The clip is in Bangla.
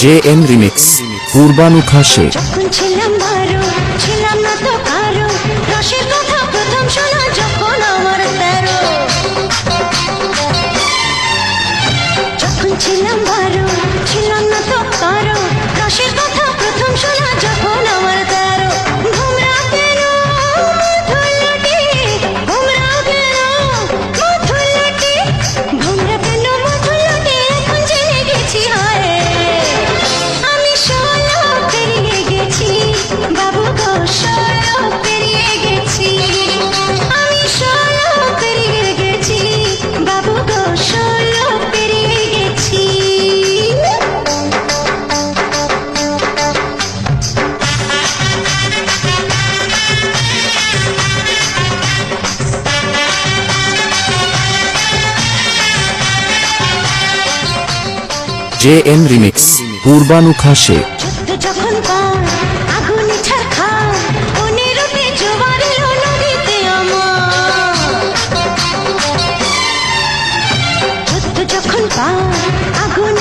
জে এন রিমিক্স পূর্বানুখা জে এন রিমিক্স পূর্বানুখা শেখ আগুন